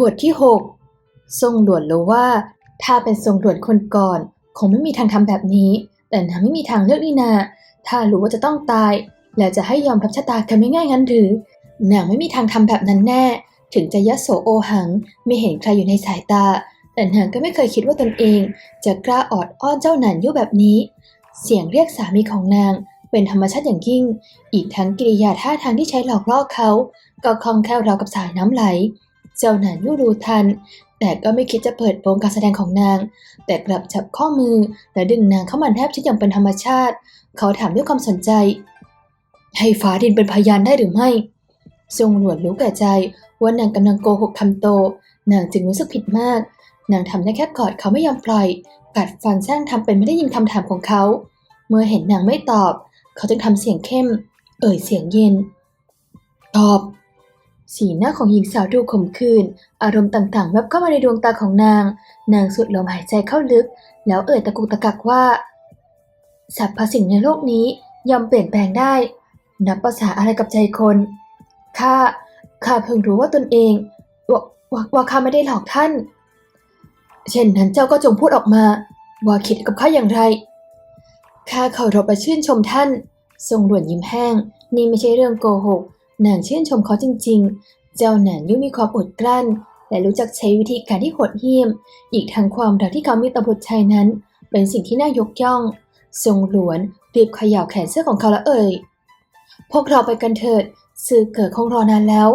บทที่ 6 ทรงด่วนรู้ว่า ถ้าเป็นทรงด่วนคนก่อน คงไม่มีทางทำแบบนี้ แต่นางไม่มีทางเลือกนี่นา ถ้ารู้ว่าจะต้องตาย แล้วจะให้ยอมรับชะตากรรมง่ายงั้นหรือนางไม่มีทางทำแบบนั้นแน่ ถึงจะยโสโอหังไม่เห็นใครอยู่ในสายตา แต่นางก็ไม่เคยคิดว่าตนเอง จะกล้าออดอ้อนเจ้าหนานยุ่แบบนี้ เสียงเรียกสามีของนางเป็นธรรมชาติอย่างยิ่ง อีกทั้งกิริยาท่าทางที่ใช้หลอกล่อเขา ก็คล่องแคล่วราวกับสายน้ำไหล เจ้าหนานยู่รู้ทัน แต่ก็ไม่คิดจะเปิดโปงการแสดงของนาง แต่กลับจับข้อมือและดึงนางเข้ามาแทบชิดอย่างเป็นธรรมชาติ เขาถามด้วยความสนใจ ให้ฟ้าดินเป็นพยานได้หรือไม่ ทรงหลวนรู้แก่ใจว่านางกำลังโกหกคำโต นางจึงรู้สึกผิดมาก นางทำได้แค่กอดเขาไม่ยอมปล่อย กัดฟันแช่งทำเป็นไม่ได้ยินคำถามของเขา เมื่อเห็นนางไม่ตอบ เขาจึงทำเสียงเข้ม เอ่ยเสียงเย็น ตอบ สีหน้าของหญิงสาวดูขมขื่นอารมณ์ต่างๆแวบเข้ามาในดวงตาของนาง นางสุดลมหายใจเข้าลึก แล้วเอ่ยตะกุกตะกักว่าสรรพสิ่งในโลกนี้ยอมเปลี่ยนแปลงได้ นับภาษาอะไรกับใจคนข้าข้าเพิ่งรู้ว่าตนเองว่าว่าว่าข้าไม่ได้หลอกท่าน เช่นนั้นเจ้าก็จงพูดออกมา ว่าคิดกับข้าอย่างไรข้าเคารพและชื่นชมท่าน ทรงด่วนยิ้มแห้ง นี่ไม่ใช่เรื่องโกหก นางชื่นชมเขาจริงๆ เจ้าหนานยุ่มีความอดกลั้น และรู้จักใช้วิธีการที่โหดเหี้ยม อีกทั้งความรักที่เขามีต่อบุตรชายนั้น เป็นสิ่งที่น่ายกย่อง ทรงหลวนรีบขย่าแขนเสื้อของเขาและเอ่ย พวกเราไปกันเถิดสื่อเกิดคงรอนานแล้ว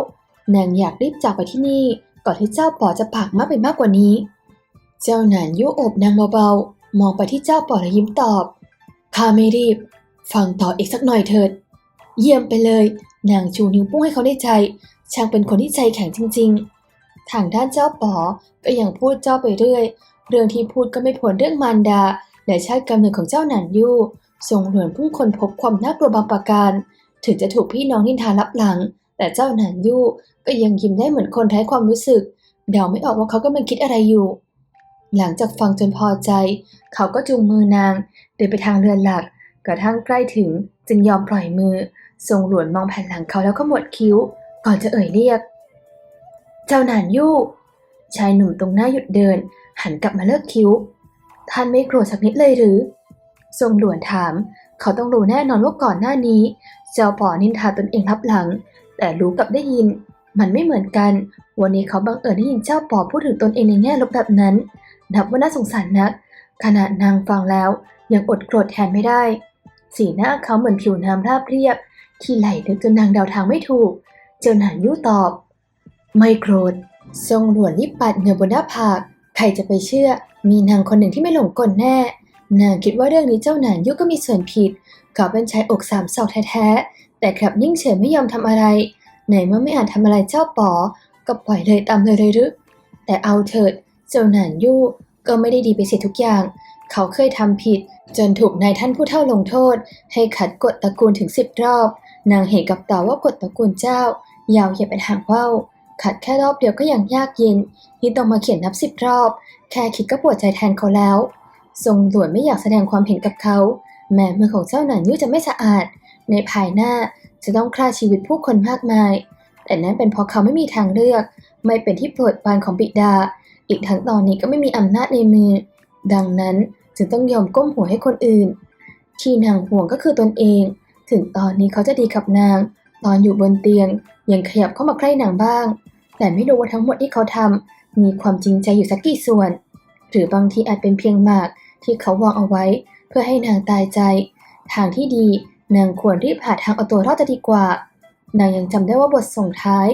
นางอยากรีบจากไปที่นี่ ก่อนที่เจ้าป๋อจะปากมากไปมากกว่านี้ เจ้าหนานยุโอบนางเบาๆ มองไปที่เจ้าป๋อและยิ้มตอบข้าไม่รีบ ฟังต่ออีกสักหน่อยเถิด เยี่ยมไปเลย นางชูนิ้วโป้งให้เขาได้ใจ ช่างเป็นคนที่ใจแข็งจริง ๆ ทางด้านเจ้าป๋อก็ยังพูดเจ้าไปเรื่อย เรื่องที่พูดก็ไม่พ้นเรื่องมารดา และชาติกำเนิดของเจ้าหนานยู่ทรงเหมือนผู้คนพบความน่ากลัวบางประการ ถึงจะถูกพี่น้องนินทารับหลัง แต่เจ้าหนานยู่ก็ยังยิ้มได้เหมือนคนไร้ความรู้สึก เดาไม่ออกว่าเขากำลังคิดอะไรอยู่ หลังจากฟังจนพอใจ เขาก็จูงมือนางเดินไปทางเรือนหลัก กระทั่งใกล้ถึงจึงยอมปล่อยมือ ทรงหลวนมองแผ่นหลังเขาแล้วก็หมดคิ้ว ก่อนจะเอ่ยเรียก เจ้าหนานยู่ ชายหนุ่มตรงหน้าหยุดเดิน หันกลับมาเลิกคิ้ว ท่านไม่โกรธสักนิดเลยหรือ ทรงหลวนถาม เขาต้องรู้แน่นอนว่าก่อนหน้านี้ เจ้าป่อนินทาตนเองรับหลัง แต่รู้กับได้ยิน มันไม่เหมือนกัน วันนี้เขาบังเอิญได้ยินเจ้าป่อพูดถึงตนเองในแง่ลบแบบนั้น นับว่าน่าสงสารนักขณะนางฟังแล้วยังอดโกรธแทนไม่ได้ สีหน้าเขาเหมือนผิวน้ำราบเรียบ ที่ไหลลึกจนนางเดาทางไม่ถูก เจ้าหนานยู่ตอบ ไม่โกรธทรงหลวนรีบปัดเหงื่อบนหน้าผากใครจะไปเชื่อ มีนางคนหนึ่งที่ไม่หลงกลแน่นางคิดว่าเรื่องนี้เจ้าหนานยุก็มีส่วนผิดเขาเป็นชายอกสามศอกแท้ๆ แต่กลับนิ่งเฉยไม่ยอมทำอะไรไหนเมื่อไม่อาจทำอะไรเจ้าป๋อก็ปล่อยเลยตามเลยเลยหรือแต่เอาเถิด เจ้าหนานยู่ก็ไม่ได้ดีไปเสียทุกอย่าง เขาเคยทำผิด จนถูกนายท่านผู้เฒ่าลงโทษ ให้ขัดกฎตระกูลถึงสิบรอบ นางเห็นกับตาว่ากฎตระกูลเจ้า ยาวเหยียดเป็นหางว่าวขัดแค่รอบเดียวก็ยังยากเย็นนี่ต้องมาเขียนนับสิบรอบ แค่คิดก็ปวดใจแทนเขาแล้ว ทรงหลวนไม่อยากแสดงความเห็นกับเขา แม้มือของเจ้าหนานยุ่จะไม่สะอาด ในภายหน้าจะต้องฆ่าชีวิตผู้คนมากมาย แต่นั้นเป็นเพราะเขาไม่มีทางเลือก ไม่เป็นที่โปรดปรานของบิดา อีกทั้งตอนนี้ก็ไม่มีอำนาจในมือ ดังนั้นจึงต้องยอมก้มหัวให้คนอื่น ที่นางห่วงก็คือตนเอง ถึงตอนนี้เขาจะดีกับนาง ตอนอยู่บนเตียง ยังขยับเข้ามาใกล้นางบ้าง แต่ไม่รู้ว่าทั้งหมดที่เขาทำมีความจริงใจอยู่สักกี่ส่วน หรือบางทีอาจเป็นเพียงหมากที่เขาวางเอาไว้ เพื่อให้นางตายใจ ทางที่ดีนางควรรีบหาทางเอาตัวรอดจะดีกว่า นางยังจำได้ว่าบทส่งท้าย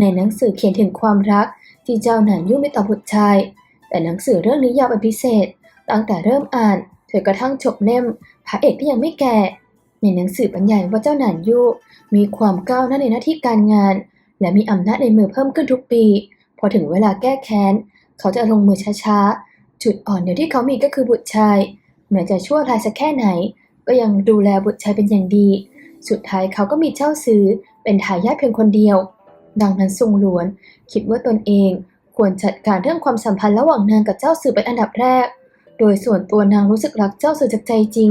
ในหนังสือเขียนถึงความรัก ที่เจ้าหนานยุ่งไม่ต่อบุตรชาย แต่หนังสือเรื่องนี้ยาวเป็นพิเศษ ตั้งแต่เริ่มอ่านจนกระทั่งจบเล่มพระเอกก็ยังไม่แก่ ในหนังสือบรรยายว่าเจ้าหนานยู่มีความก้าวหน้าในหน้าที่การงาน และมีอำนาจในมือเพิ่มขึ้นทุกปี พอถึงเวลาแก้แค้น เขาจะลงมือช้าๆ จุดอ่อนเดียวที่เขามีก็คือบุตรชายแม้จะชั่วร้ายสักแค่ไหน ก็ยังดูแลบุตรชายเป็นอย่างดี สุดท้ายเขาก็มีเจ้าซื้อเป็นทายาทเพียงคนเดียว ดังนั้นทรงหลวน คิดว่าตนเองควรจัดการเรื่องความสัมพันธ์ระหว่างนางกับเจ้าสื่อเป็นอันดับแรก โดยส่วนตัวนางรู้สึกรักเจ้าสื่อจากใจจริง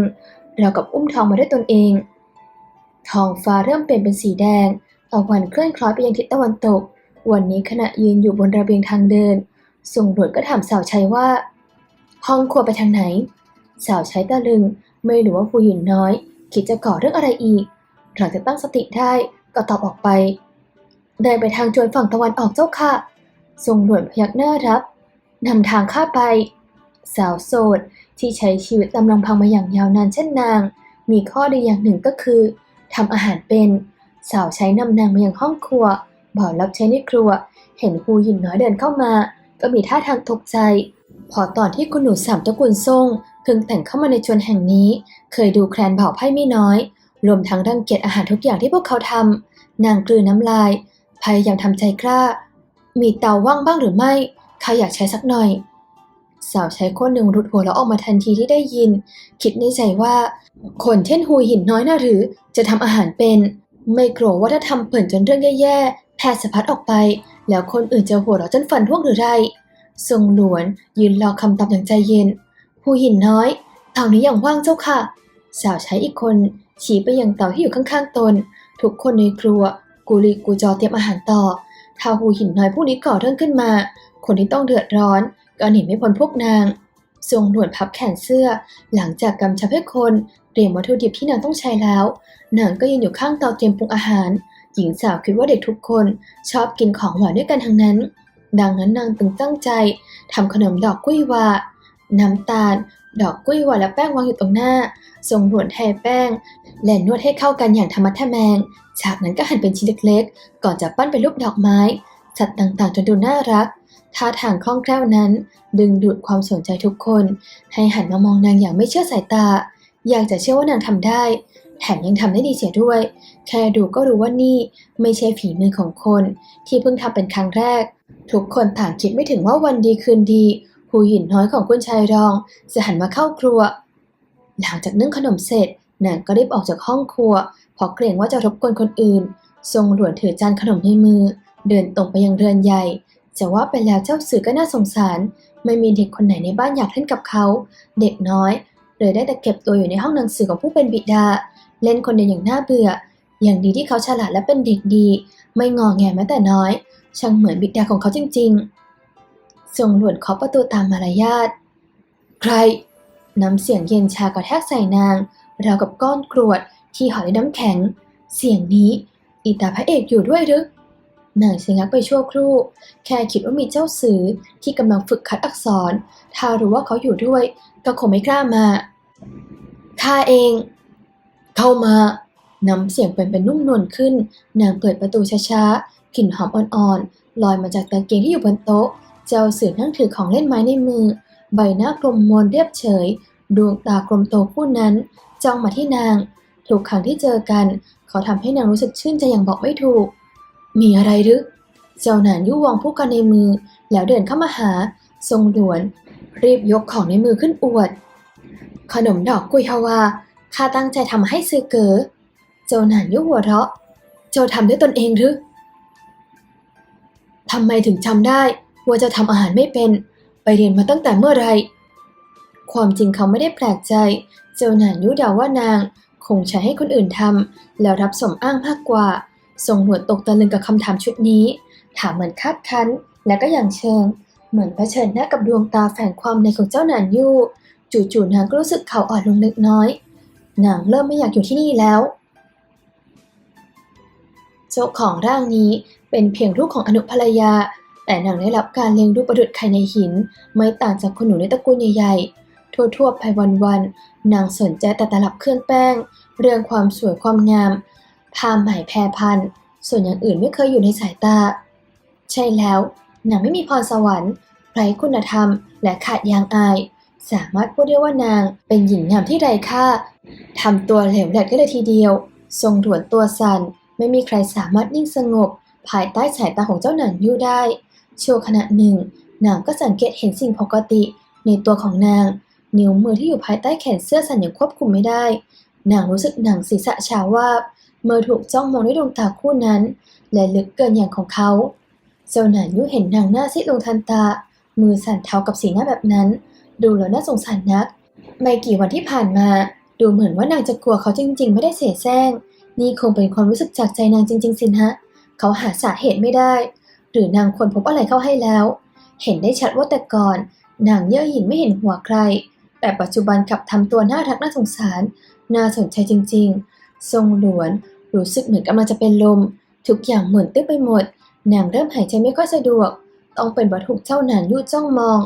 เราวกับอุ้มทองมาด้วยตนเอง ทองฟ้าเริ่มเปลี่ยนเป็นสีแดงตะวันเคลื่อนคล้อยไปยังทิศตะวันตก วันนี้ขณะยืนอยู่บนระเบียงทางเดินส่งหลวดก็ถามสาวใช้ว่า ห้องครัวไปทางไหน สาวใช้ตะลึงไม่รู้ว่าผู้หญิงน้อย คิดจะก่อเรื่องอะไรอีก หลังจากตั้งสติได้ก็ตอบออกไป เดินไปทางจวนฝั่งตะวันออกเจ้าค่ะทรงหลวนพยักหน้ารับนำทางข้าไป สาวโสด ที่ใช้ชีวิตตามลำพังมาอย่างยาวนานเช่นนาง มีข้อดีอย่างหนึ่งก็คือทำอาหารเป็น สาวใช้นำนางมายังห้องครัวบ่าวรับใช้ในครัว เห็นผู้หญิงน้อยเดินเข้ามา ก็มีท่าทางตกใจ พอตอนที่คุณหนูสามตระกูลซ่งเพิ่งแต่งเข้ามาในชวนแห่งนี้ เคยดูแคลนเผ่าไพ่ไม่น้อย รวมทั้งรังเกียจอาหารทุกอย่างที่พวกเขาทำนางกลืนน้ำลายพยายามทำใจกล้า มีเตาว่างบ้างหรือไม่ข้าอยากใช้สักหน่อย สาวใช้คนหนึ่งรุดหัวแล้วออกมาทันทีที่ได้ยิน คิดในใจว่า คนเช่นฮูหินน้อยน่ะหรือ จะทำอาหารเป็น ไม่กลัวว่าถ้าทำเปิ่นจนเรื่องแย่ๆแพร่สะพัดออกไป แล้วคนอื่นจะหัวเราะจนฟันท่วงหรือไรทรงหลวน ยืนรอคำตอบอย่างใจเย็นผู้หินน้อยเตานี้อยังว่างเจ้าค่ะ สาวใช้อีกคนชี้ไปยังเตาที่อยู่ข้างๆตน ทุกคนในครัว กูลีกูจอเตรียมอาหารต่อถ้าหูหินน้อยผู้นี้ก่อเรื่องขึ้นมา คนที่ต้องเดือดร้อน ก็หนีไม่พ้นพวกนาง ทรงหนวดพับแขนเสื้อ หลังจากกำชับให้คนเตรียมวัตถุดิบที่นางต้องใช้แล้วนางก็ยืนอยู่ข้างเตาเตรียมปรุงอาหาร หญิงสาวคิดว่าเด็กทุกคนชอบกินของหวานด้วยกันทั้งนั้น ดังนั้นนางตึงตั้งใจทำขนมดอกกุ้ยวา น้ำตาล ดอกกุ้ยวาและแป้งวางอยู่ตรงหน้า ทรงหนวดแทแป้ง และนวดให้เข้ากันอย่างธรรมะทแมง จากนั้นก็หั่นเป็นชิ้นเล็กๆ ก่อนจะปั้นเป็นรูปดอกไม้ สัตว์ต่างๆ จนดูน่ารัก ท่าทางคล่องแคล่วนั้น ดึงดูดความสนใจทุกคน ให้หันมามองนางอย่างไม่เชื่อสายตา อยากจะเชื่อว่านางทำได้ แถมยังทำได้ดีเสียด้วย แค่ดูก็รู้ว่านี่ไม่ใช่ฝีมือของคน ที่เพิ่งทำเป็นครั้งแรก ทุกคนต่างคิดไม่ถึงว่าวันดีคืนดีหูหินน้อยของคุณชายรอง จะหันมาเข้าครัว หลังจากนึ่งขนมเสร็จนางก็รีบออกจากห้องครัวเพราะเกรงว่าจะรบกวนคนอื่น ทรงหลวนถือจานขนมในมือ เดินตรงไปยังเรือนใหญ่ จะว่าไปแล้วเจ้าสื่อก็น่าสงสาร ไม่มีเด็กคนไหนในบ้านอยากเล่นกับเขา เด็กน้อย เลยได้แต่เก็บตัวอยู่ในห้องหนังสือของผู้เป็นบิดา เล่นคนเดียวอย่างน่าเบื่อ อย่างดีที่เขาฉลาดและเป็นเด็กดี ไม่งอแงแม้แต่น้อย ช่างเหมือนบิดาของเขาจริง ๆ ทรงหลวนเคาะประตูตามมารยาท ใคร น้ำเสียงเย็นชากระแทกใส่นาง ราวกับก้อนกรวดที่ห่อด้วยน้ำแข็ง เสียงนี้ อีตาพระเอกอยู่ด้วยหรือ นางชะงักไปชั่วครู่ แค่คิดว่ามีเจ้าสือที่กำลังฝึกคัดอักษร ถ้ารู้ว่าเขาอยู่ด้วย ก็คงไม่กล้ามา ข้าเอง เข้ามา น้ำเสียงเป็นเป็นนุ่มนวลขึ้น นางเปิดประตูช้าๆ กลิ่นหอมอ่อนๆ ลอยมาจากตะเกียงที่อยู่บนโต๊ะ เจ้าสือนั่งถือของเล่นไม้ในมือ ใบหน้ากลมมนเรียบเฉย ดวงตากลมโตผู้นั้น จ้องมาที่นาง ทุกครั้งที่เจอกัน เขาทำให้นางรู้สึกชื่นใจอย่างบอกไม่ถูก มีอะไรหรือ เจ้าหนานยุวองผู้กันในมือ แล้วเดินเข้ามาหา ทรงด่วน รีบยกของในมือขึ้นอวด ขนมดอกกุยฮาวา ข้าตั้งใจทำให้ซื้อเก๋อ เจ้าหนานยุหัวเราะ เจ้าทำด้วยตนเองหรือทำไมถึงจำได้ว่าจะทำอาหารไม่เป็น ไปเรียนมาตั้งแต่เมื่อไร ความจริงเขาไม่ได้แปลกใจ เจ้าหนานยุเดาว่านาง คงใช้ให้คนอื่นทำแล้วรับสมอ้างมากกว่า ทรงหนวดตกตะลึงกับคำถามชุดนี้ ถามเหมือนคาดคั้น และก็อย่างเชิง เหมือนเผชิญหน้ากับดวงตาแฝงความในของเจ้าหนานยู่ จู่ๆนางก็รู้สึกเข่าอ่อนลงเล็กน้อยนางเริ่มไม่อยากอยู่ที่นี่แล้วเจ้าของร่างนี้เป็นเพียงลูกของอนุภรรยา แต่นางได้รับการเลี้ยงดูประดุจไข่ในหิน ไม่ต่างจากคนหนูในตระกูลใหญ่ๆ ทั่วๆไปวันๆนางสนใจแต่ตลับเครื่องแป้ง เรื่องความสวยความงาม ผ้าไหมแพรพันส่วนอย่างอื่นไม่เคยอยู่ในสายตา ใช่แล้วนางไม่มีพรสวรรค์ไร้คุณธรรม และขาดยางอาย สามารถพูดได้ว่านางเป็นหญิงงามที่ไร้ค่าทำตัวเหลวแหลกได้เลยทีเดียว ทรงด่วนตัวสั่นไม่มีใครสามารถนิ่งสงบ ภายใต้สายตาของเจ้าหนังยู่ได้ชั่วขณะหนึ่งนางก็สังเกตเห็นสิ่งปกติ ในตัวของนาง นิ้วมือที่อยู่ภายใต้แขนเสื้อสั่นอย่างควบคุมไม่ได้ นางรู้สึกหนังศีรษะชาววาบ เมื่อถูกจ้องมองด้วยดวงตาคู่นั้น และลึกเกินอย่างของเขา เจ้าหนายุเห็นนางหน้าซีดลงทันตา มือสั่นเทากับสีหน้าแบบนั้น ดูแล้วน่าสงสารนัก ไม่กี่วันที่ผ่านมา ดูเหมือนว่านางจะกลัวเขาจริง ๆ ไม่ได้เสแสร้งนี่คงเป็นความรู้สึกจากใจนางจริง ๆ สินะเขาหาสาเหตุไม่ได้ หรือนางควรพบอะไรเข้าให้แล้ว เห็นได้ชัดว่าแต่ก่อน นางเย่อหยิ่งไม่เห็นหัวใคร แต่ปัจจุบันกลับทำตัวน่ารักน่าสงสาร น่าสนใจจริง ๆ ทรงหลวน รู้สึกเหมือนกำลังจะเป็นลม ทุกอย่างเหมือนตึ๊บไปหมด นางเริ่มหายใจไม่ค่อยสะดวก ต้องเป็นวัตถุเจ้าหนานยู่จ้องมอง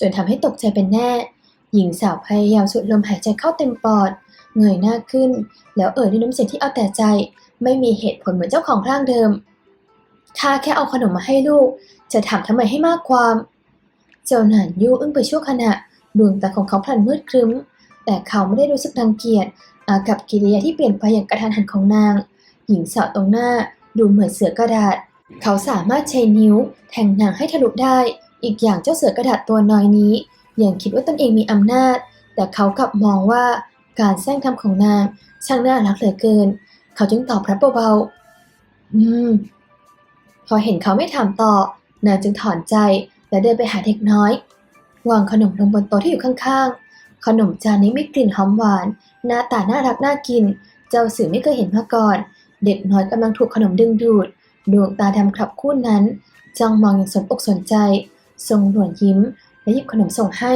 จนทำให้ตกใจเป็นแน่ หญิงสาวพยายามสูดลมหายใจเข้าเต็มปอด เงยหน้าขึ้น แล้วเอ่ยด้วยน้ำเสียงที่เอาแต่ใจ ไม่มีเหตุผลเหมือนเจ้าของร่างเดิมข้าแค่เอาขนมมาให้ลูก จะถามทำไมให้มากความ เจ้าหนานยู่อึ้งไปชั่วขณะดวงตาของเขาพลันมืดครึ้ม แต่เขาไม่ได้รู้สึกรังเกียจอากับกิริยาที่เปลี่ยนไปอย่างกระทันหันของนาง หญิงสาวตรงหน้าดูเหมือนเสือกระดาษ เขาสามารถใช้นิ้วแทงนางให้ทะลุได้ อีกอย่างเจ้าเสือกระดาษตัวน้อยนี้ยังคิดว่าตนเองมีอำนาจ แต่เขากลับมองว่าการแซงทำของนางช่างน่ารักเหลือเกิน เขาจึงตอบรับเบาๆ อืม พอเห็นเขาไม่ถามต่อ นางจึงถอนใจและเดินไปหาเด็กน้อย วางขนมลงบนโต๊ะที่อยู่ข้างๆ ขนมจานนี้มีกลิ่นหอมหวาน หน้าตาน่ารักน่ากิน เจ้าสื่อไม่เคยเห็นมาก่อน เด็กน้อยกำลังถูกขนมดึงดูด ดวงตาดำคลับคู่นั้นจ้องมองอย่างสนอกสนใจ ทรงหลวนยิ้ม และหยิบขนมส่งให้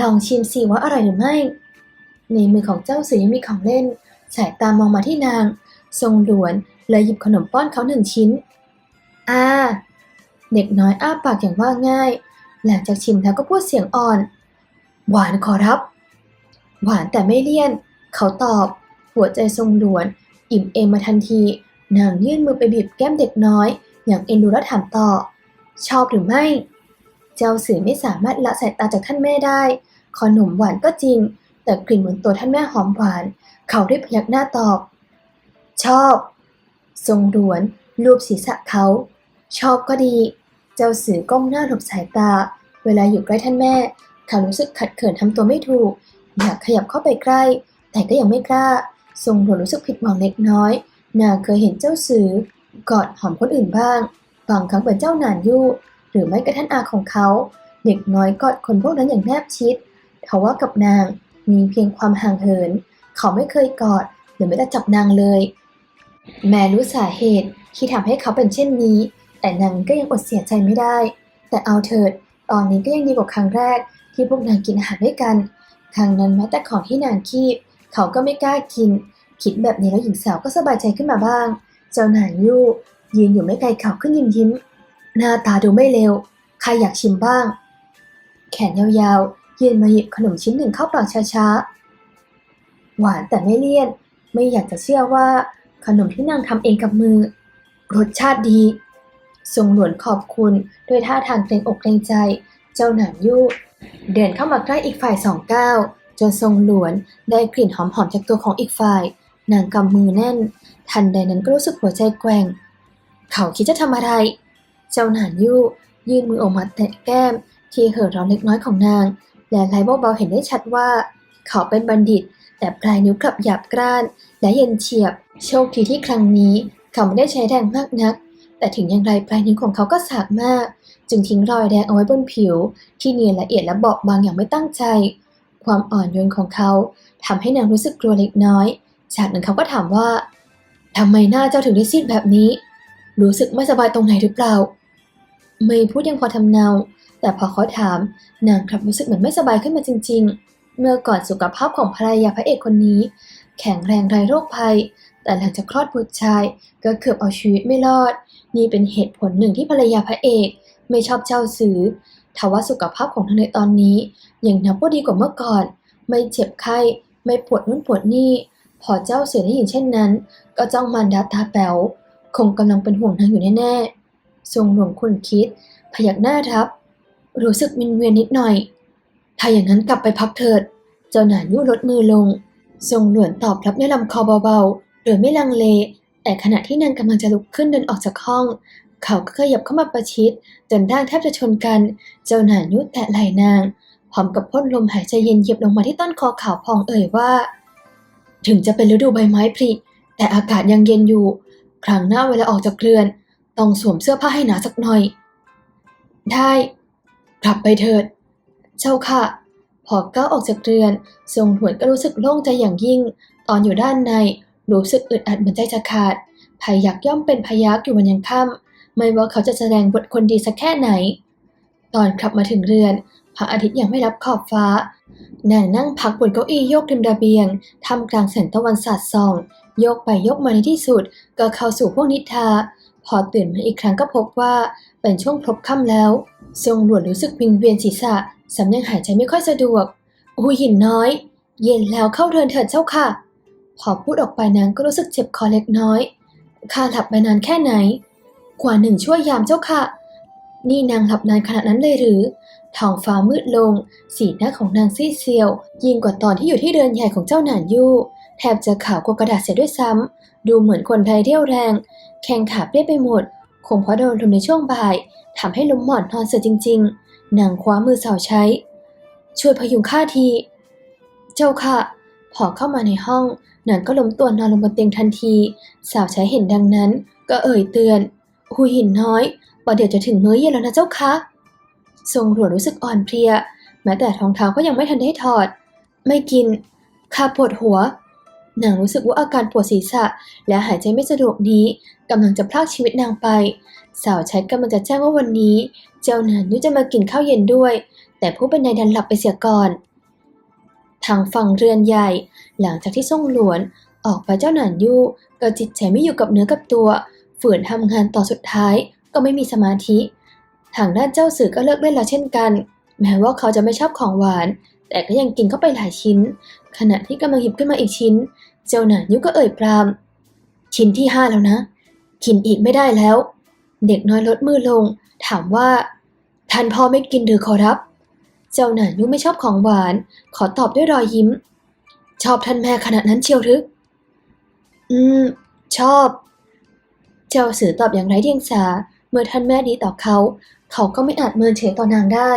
ลองชิมสิว่าอร่อยหรือไม่ ในมือของเจ้าสือยังมีของเล่น สายตามองมาที่นาง ทรงหลวนเลยหยิบขนมป้อนเขาหนึ่งชิ้นอ่าเด็กน้อยอ้าปากอย่างว่าง่าย หลังจากชิมแล้วก็พูดเสียงอ่อน หวานขอรับ หวานแต่ไม่เลี่ยน เขาตอบ หัวใจทรงหลวน อิ่มเอมมาทันที นางยื่นมือไปบีบแก้มเด็กน้อย อย่างเอ็นดูและถามต่อ ชอบหรือไม่ เจ้าสื่อไม่สามารถละสายตาจากท่านแม่ได้ ขนมหวานก็จริง แต่กลิ่นเหมือนตัวท่านแม่หอมหวาน เขาได้พยักหน้าตอบ ชอบ ทรงหลวนลูบศีรษะเขา ชอบก็ดี เจ้าสื่อก้มหน้าหลบสายตา เวลาอยู่ใกล้ท่านแม่เขารู้สึกขัดเขินทำตัวไม่ถูก อยากขยับเข้าไปใกล้ แต่ก็ยังไม่กล้า ทรงหลวนรู้สึกผิดหวังเล็กน้อย นางเคยเห็นเจ้าสือกอดหอมคนอื่นบ้าง บางครั้งเป็นเจ้าหนานยู่หรือไม่กระทั่นอาของเขา เด็กน้อยกอดคนพวกนั้นอย่างแนบชิดทว่ากับนางมีเพียงความห่างเหิน เขาไม่เคยกอดหรือไม่ได้จับนางเลย แม้รู้สาเหตุที่ทำให้เขาเป็นเช่นนี้ แต่นางก็ยังอดเสียใจไม่ได้ แต่เอาเถิด ตอนนี้ก็ยังดีกว่าครั้งแรกที่พวกนางกินอาหารด้วยกัน ครั้งนั้นแม้แต่ของที่นางคีบ เขาก็ไม่กล้ากิน คิดแบบนี้แล้วหญิงสาวก็สบายใจขึ้นมาบ้าง เจ้าหนานยู่ยืนอยู่ไม่ไกลเขาขึ้นยิ้มยิ้ม หน้าตาดูไม่เลว ใครอยากชิมบ้าง แขนยาวๆยืนมาหยิบขนมชิ้นหนึ่งเข้าปากช้าๆ หวานแต่ไม่เลี่ยน ไม่อยากจะเชื่อว่า ขนมที่นางทำเองกับมือ รสชาติดีทรงหลวนขอบคุณด้วยท่าทางเกรงอกเกรงใจ เจ้าหนานยู่ เดินเข้ามาใกล้อีกฝ่ายสองก้าว จนทรงหลวนได้กลิ่นหอมๆจากตัวของอีกฝ่าย นางกำมือแน่น ทันใดนั้นก็รู้สึกหัวใจแกว่ง เขาคิดจะทำอะไร เจ้าหนานยู่ยื่นมือออกมาแตะแก้ม ที่เห่อร้อนเล็กน้อยของนาง และไลเบาๆเห็นได้ชัดว่า เขาเป็นบัณฑิต แต่ปลายนิ้วกลับหยาบกร้าน และเย็นเฉียบ โชคดีที่ครั้งนี้ เขาไม่ได้ใช้แรงมากนัก แต่ถึงอย่างไรปลายนิ้วของเขาก็สากมาก จึงทิ้งรอยแดงเอาไว้บนผิว ที่เนียนละเอียดและเบาบางอย่างไม่ตั้งใจ ความอ่อนโยนของเขาทำให้นางรู้สึกกลัวเล็กน้อย จากนั้นเขาก็ถามว่าทำไมหน้าเจ้าถึงได้ซีดแบบนี้ รู้สึกไม่สบายตรงไหนหรือเปล่า ไม่พูดยังพอทำเนา แต่พอเขาถาม นางกลับรู้สึกเหมือนไม่สบายขึ้นมาจริง ๆ เมื่อก่อนสุขภาพของภรรยาพระเอกคนนี้ แข็งแรงไร้โรคภัย แต่หลังจากคลอดบุตรชาย ก็เกือบเอาชีวิตไม่รอด นี่เป็นเหตุผลหนึ่งที่ภรรยาพระเอก ไม่ชอบเจ้าสือ ทว่าสุขภาพของเธอในตอนนี้ยังนับว่าดีกว่าเมื่อก่อน ไม่เจ็บไข้ ไม่ปวดนู่นปวดนี่ พอเจ้าเสือได้ยินเช่นนั้น ก็จ้องมารดาตาแป๋วคงกำลังเป็นห่วงนางอยู่แน่ๆ ทรงหลวงคุณคิด พยักหน้ารับ รู้สึกวินเวียนนิดหน่อย ถ้าอย่างนั้นกลับไปพักเถิด เจ้าหนานยู่ลดมือลง ทรงหลวนตอบรับในลำคอเบาๆ โดยไม่ลังเล แต่ขณะที่นางกำลังจะลุกขึ้นเดินออกจากห้อง เขาก็ขยับเข้ามาประชิดจนร่างแทบจะชนกัน เจ้าหนายุแตะไหล่นาง พร้อมกับพ่นลมหายใจเย็นเหยียบลงมาที่ต้นคอขาวพองเอ่ยว่า ถึงจะเป็นฤดูใบไม้ผลิแต่อากาศยังเย็นอยู่ ครั้งหน้าเวลาออกจากเรือน ต้องสวมเสื้อผ้าให้หนาสักหน่อย ได้กลับไปเถิด เจ้าค่ะ พอก้าวออกจากเรือน ทรงหวนก็รู้สึกโล่งใจอย่างยิ่ง ตอนอยู่ด้านในรู้สึกอึดอัดเหมือนใจจะขาดพายักย่อมเป็นพยักอยู่วันยังค่ำ ไม่ว่าเขาจะแสดงบทคนดีสักแค่ไหน ตอนกลับมาถึงเรือนพระอาทิตย์ยังไม่รับขอบฟ้านางนั่งพักบนเก้าอี้โยกริมระเบียงทำกลางแสงตะวันสาดส่อง โยกไปโยกมาในที่สุด ก็เข้าสู่พวกนิทราพอตื่นมาอีกครั้งก็พบว่าเป็นช่วงพลบค่ำแล้ว ทรงหลวนรู้สึกวิงเวียนศีรษะสำยังหายใจไม่ค่อยสะดวกอุ้ยหินน้อย เย็นแล้วเข้าเรือนเถิดเจ้าค่ะ พอพูดออกไปนางก็รู้สึกเจ็บคอเล็กน้อยข้าหลับไปนานแค่ไหน กว่าหนึ่งชั่วยามเจ้าค่ะ นี่นางหลับนานขนาดนั้นเลยหรือท้องฟ้ามืดลง สีหน้าของนางซีดเซียว ยิ่งกว่าตอนที่อยู่ที่เรือนใหญ่ของเจ้าหนานยู่ แทบจะขาวกว่ากระดาษเสียด้วยซ้ำดูเหมือนคนไทยเที่ยวแรง แข้งขาเปรี้ยไปหมด คงเพราะโดนลมในช่วงบ่ายทำให้ล้มหมอนนอนเสียจริง ๆ นางคว้ามือสาวใช้ ช่วยพยุงข้าที เจ้าค่ะ พอเข้ามาในห้องนางก็ล้มตัวนอนลงบนเตียงทันที สาวใช้เห็นดังนั้น ก็เอ่ยเตือน หุยหินน้อยว่าเดี๋ยวจะถึงมื้อเย็นแล้วนะเจ้าคะ ทรงหลวรู้สึกอ่อนเพลีย แม้แต่รองเท้าก็ยังไม่ทันได้ถอด ไม่กินข้าปวดหัว นางรู้สึกว่าอาการปวดศีรษะ และหายใจไม่สะดวกนี้กำลังจะพรากชีวิตนางไป สาวใช้กำลังจะแจ้งว่าวันนี้ เจ้าหนานยุจะมากินข้าวเย็นด้วย แต่ผู้เป็นนายดันหลับไปเสียก่อน ทางฝั่งเรือนใหญ่ หลังจากที่ส่งหลวน ออกไปเจ้าหนานยู่ก็จิตใจไม่อยู่กับเนื้อกับตัว ฝืนทำงานต่อสุดท้ายก็ไม่มีสมาธิ ทางด้านเจ้าสื่อก็เลิกเล่นแล้วเช่นกัน แม้ว่าเขาจะไม่ชอบของหวาน แต่ก็ยังกินเข้าไปหลายชิ้น ขณะที่กำลังหยิบขึ้นมาอีกชิ้น เจ้าหนานยุก็เอ่ยปราม ชิ้นที่ห้าแล้วนะ กินอีกไม่ได้แล้ว เด็กน้อยลดมือลง ถามว่าท่านพ่อไม่กินหรือขอรับ เจ้าหนานยุไม่ชอบของหวาน ขอตอบด้วยรอยยิ้ม ชอบท่านแม่ขนาดนั้นเชียวหรืออืม ชอบ เจ้าสื่อตอบอย่างไร้เดียงสา เมื่อท่านแม่ดีต่อเขา เขาก็ไม่อาจเมินเฉยต่อนางได้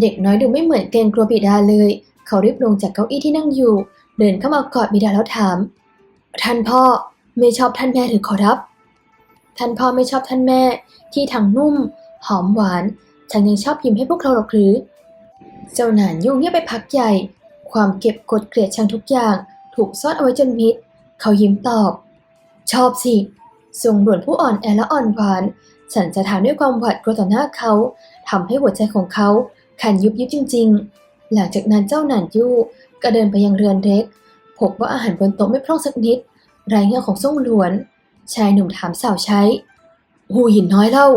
เด็กน้อยดูไม่เหมือนเกรงกลัวบิดาเลย เขารีบลงจากเก้าอี้ที่นั่งอยู่ เดินเข้ามากอดบิดาแล้วถาม ท่านพ่อไม่ชอบท่านแม่หรือขอรับ ท่านพ่อไม่ชอบท่านแม่ ที่ทั้งนุ่ม หอมหวานฉันยังชอบยิ้มให้พวกเราหรอกหรือ เจ้าหนานยุ่งเงียบไปพักใหญ่ ความเก็บกดเกลียดชังทุกอย่าง ถูกซ่อนเอาไว้จนมิด เขายิ้มตอบ ชอบสิ ทรงด่วนผู้อ่อนแอและอ่อนหวานสันจะถามด้วยความหวาดกลัวต่อหน้าเขาทำให้หัวใจของเขาขันยุบยิบจริง ๆ หลังจากนั้นเจ้าหนานยู่ก็เดินไปยังเรือนเล็ก พบว่าอาหารบนโต๊ะไม่พร่องสักนิดไรเงาของส่งหลวน ชายหนุ่มถามสาวใช้ หูหินน้อยเล่า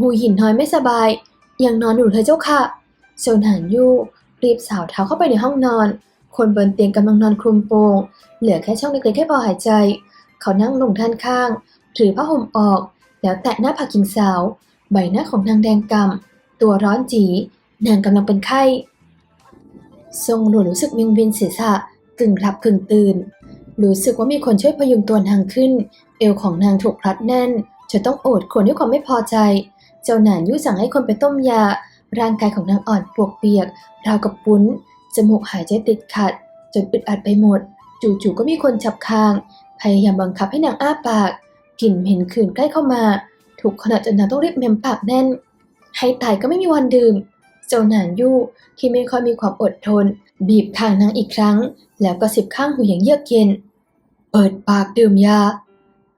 หูหินน้อยไม่สบาย ยังนอนอยู่เลยเจ้าค่ะเซลหนานยู่รีบสาวเท้าเข้าไปในห้องนอน คนบนเตียงกำลังนอนคลุมโปง เหลือแค่ช่องเล็กๆแค่พอหายใจ เขานั่งลงด้านข้าง ถือผ้าห่มออก แล้วแตะหน้าผากหญิงสาว ใบหน้าของนางแดงกำตัวร้อนจีนางกำลังเป็นไข้ ทรงหลวนรู้สึกวิงเวียนศีรษะกึ่งหลับกึ่งตื่น รู้สึกว่ามีคนช่วยพยุงตัวนางขึ้น เอวของนางถูกรัดแน่นจนต้องโอดควญด้วยความไม่พอใจ เจ้าหนานยุ่สั่งให้คนไปต้มยา ร่างกายของนางอ่อนปวกเปียก ราวกับปุ้น จมูกหายใจติดขัด จนอึดอัดไปหมด จู่ๆก็มีคนจับคาง พยายามบังคับให้นางอ้าปากกลิ่นเหม็นขื่นใกล้เข้ามา ถูกขณะจนนางต้องรีบเมมปากแน่น ให้ตายก็ไม่มีวันดื่ม เจ้าหนานยู่ที่ไม่ค่อยมีความอดทน บีบคางนางอีกครั้ง แล้วก็สิบข้างหูอย่างเยือกเย็น เปิดปากดื่มยา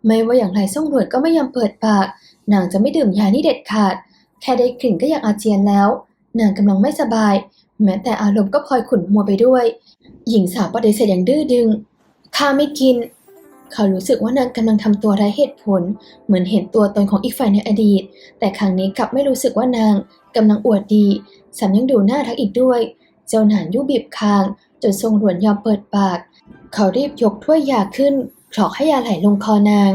ไม่ว่าอย่างไรส่งหลวดก็ไม่ยอมเปิดปาก นางจะไม่ดื่มยานี่เด็ดขาด แค่ได้กลิ่นก็อยากอาเจียนแล้ว นางกำลังไม่สบาย แม้แต่อารมณ์ก็พลอยขุ่นมัวไปด้วย หญิงสาวปฏิเสธอย่างดื้อดึงข้าไม่กิน เขารู้สึกว่านางกำลังทำตัวไร้เหตุผล เหมือนเห็นตัวตนของอีกฝ่ายในอดีต แต่ครั้งนี้กลับไม่รู้สึกว่านางกำลังอวดดีแถมยังดูน่ารักอีกด้วย เจ้าหนานยุบีบคางจนทรงหลวนยอมเปิดปาก เขารีบยกถ้วยยาขึ้นกรอกให้ยาไหลลงคอนาง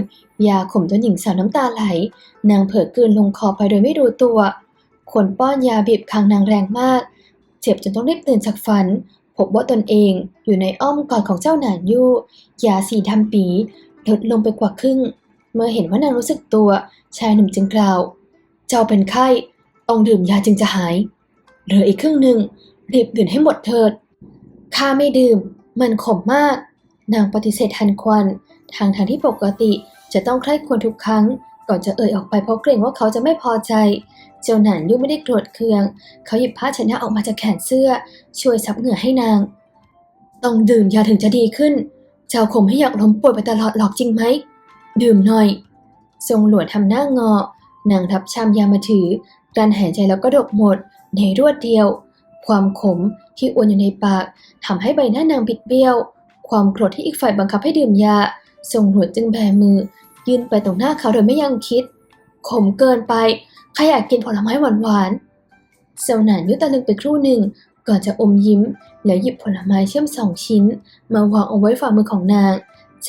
ยาข่มจนหญิงสาวน้ำตาไหล นางเผลอกลืนลงคอไปโดยไม่รู้ตัวคนป้อนยาบีบคางนางแรงมาก เจ็บจนต้องรีบตื่นจากฝัน พบว่าตนเองอยู่ในอ้อมกอดของเจ้าหนานยู่ยาสีดำปีลดลงไปกว่าครึ่ง เมื่อเห็นว่านางรู้สึกตัว ชายหนุ่มจึงกล่าว เจ้าเป็นไข้ ต้องดื่มยาจึงจะหาย เหลืออีกครึ่งหนึ่งรีบดื่มให้หมดเถิด ข้าไม่ดื่ม มันขมมาก นางปฏิเสธทันควัน ทางทางที่ปกติจะต้องใคร่ควรทุกครั้ง ก่อนจะเอ่ยออกไปเพราะเกรงว่าเขาจะไม่พอใจ เจ้าหนานยุ่ไม่ได้โกรธเคือง เขาหยิบผ้าเช็ดหน้าออกมาจากแขนเสื้อ ช่วยซับเหงื่อให้นาง ต้องดื่มยาถึงจะดีขึ้น เจ้าคงไม่อยากล้มป่วยไปตลอดหรอกจริงไหม ดื่มหน่อย ทรงหลวนทำหน้างอ นางทับชามยามาถือ การหายใจแล้วก็ดกหมด ในรวดเดียว ความขมที่อวนอยู่ในปากทำให้ใบหน้านางบิดเบี้ยว ความโกรธที่อีกฝ่ายบังคับให้ดื่มยา ทรงหลวนจึงแบมือ ยื่นไปตรงหน้าเขาโดยไม่ยังคิด ขมเกินไปใครอยากกินผลไม้หวานๆเซลหนานยุตะลึงไปครู่หนึ่งก่อนจะอมยิ้ม แล้วหยิบผลไม้เชื่อมสองชิ้น มาวางเอาไว้ฝ่ามือของนาง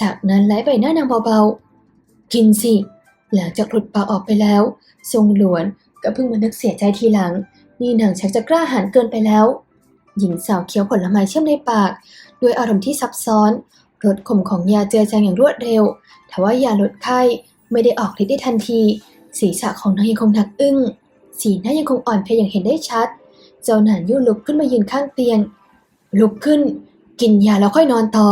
จากนั้นไล้ใบหน้านางเบาๆ กินสิ หลังจากหลุดปากออกไปแล้ว ทรงหลวนก็เพิ่งมานึกเสียใจทีหลัง นี่นางชักจะกล้าหาญเกินไปแล้ว หญิงสาวเคี้ยวผลไม้เชื่อมในปาก ด้วยอารมณ์ที่ซับซ้อนรสขมของยาเจือจางอย่างรวดเร็วทว่ายาลดไข้ไม่ได้ออกฤทธิ์ได้ทันที ศีรษะของนางยังคงหนักอึ้ง สีหน้ายังคงอ่อนเพลียอย่างเห็นได้ชัด เจ้าหนานยู่ลุกขึ้นมายืนข้างเตียง ลุกขึ้น กินยาแล้วค่อยนอนต่อ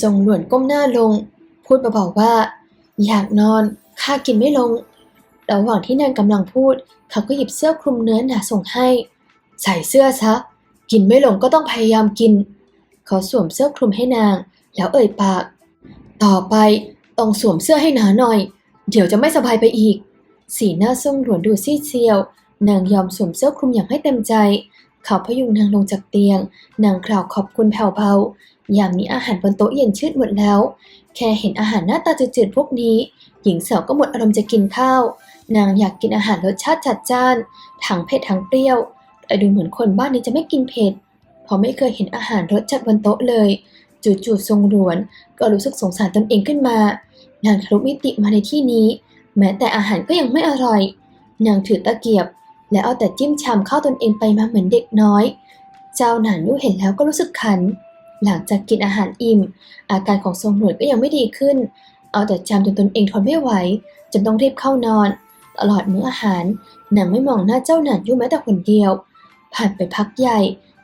ทรงหลวนก้มหน้าลง พูดเบาๆว่า อยากนอนข้ากินไม่ลง ระหว่างที่นางกำลังพูด เขาก็หยิบเสื้อคลุมเนื้อหนาส่งให้ ใส่เสื้อซะ กินไม่ลงก็ต้องพยายามกิน เขาสวมเสื้อคลุมให้นาง แล้วเอ่ยปาก ต่อไปต้องสวมเสื้อให้หนาหน่อย เดี๋ยวจะไม่สบายไปอีก สีหน้าทรงหลวนดูซีดเซียว นางยอมสวมเสื้อคลุมอย่างให้เต็มใจ เขาพยุงนางลงจากเตียง นางกล่าวขอบคุณแผ่วเบายามนี้อาหารบนโต๊ะเย็นชืดหมดแล้ว แค่เห็นอาหารหน้าตาจืดๆพวกนี้ หญิงสาวก็หมดอารมณ์จะกินข้าว นางอยากกินอาหารรสชาติจัดจ้าน ทั้งเผ็ดทั้งเปรี้ยว แต่ดูเหมือนคนบ้านนี้จะไม่กินเผ็ด เพราะไม่เคยเห็นอาหารรสจัดบนโต๊ะเลย จู่ๆทรงหลวน ก็รู้สึกสงสารตนเองขึ้นมา นางทะลุมิติมาในที่นี้ แม้แต่อาหารก็ยังไม่อร่อย นางถือตะเกียบ และเอาแต่จิ้มชามข้าวตนเองไปมาเหมือนเด็กน้อย เจ้าหนานยุเห็นแล้วก็รู้สึกขัน หลังจากกินอาหารอิ่ม อาการของทรงหนวดก็ยังไม่ดีขึ้น เอาแต่จามจนตนเองทนไม่ไหวจนต้องรีบเข้านอน ตลอดมื้ออาหารนางไม่มองหน้าเจ้าหนานยุแม้แต่คนเดียว ผ่านไปพักใหญ่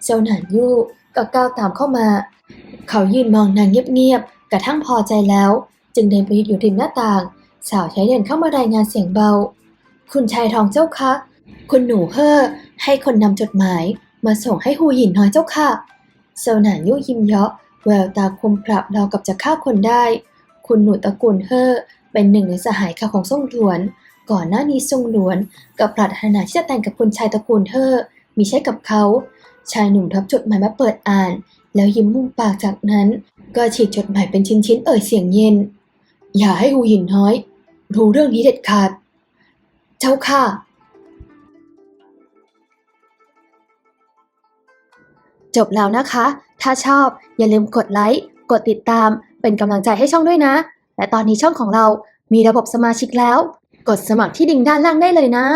เจ้าหนานยุก็ก้าวตามเข้ามา เขายืนมองนางเงียบๆกระทั่งพอใจแล้ว จึงเดินไปยืนอยู่ริมหน้าต่าง สาวใช้เดินเข้ามารายงานเสียงเบา คุณชายทองเจ้าคะ คุณหนูเฮ่อให้คนนำจดหมาย มาส่งให้ฮูหยินน้อยเจ้าค่ะเซลหนานยุยิ้มเยาะแววตาคมปรับเรากับจะฆ่าคนได้ คุณหนูตระกูลเฮ่อเป็นหนึ่งในสหายค่ะของซ่งหลวน ก่อนหน้านี้ซ่งหลวน กับปรารถนาที่จะแต่งกับคุณชายตระกูลเฮ่อมีใช่กับเขา ชายหนุ่มรับจดหมายมาเปิดอ่าน แล้วยิ้มมุมปากจากนั้น ก็ฉีกจดหมายเป็นชิ้นๆเอ่ยเสียงเย็น อย่าให้ฮูหยินน้อย รู้เรื่องนี้เด็ดขาด เจ้าค่ะ จบแล้วนะคะ ถ้าชอบอย่าลืมกดไลค์ กดติดตาม เป็นกำลังใจให้ช่องด้วยนะ และตอนนี้ช่องของเรามีระบบสมาชิกแล้ว กดสมัครที่ดิ่งด้านล่างได้เลยนะ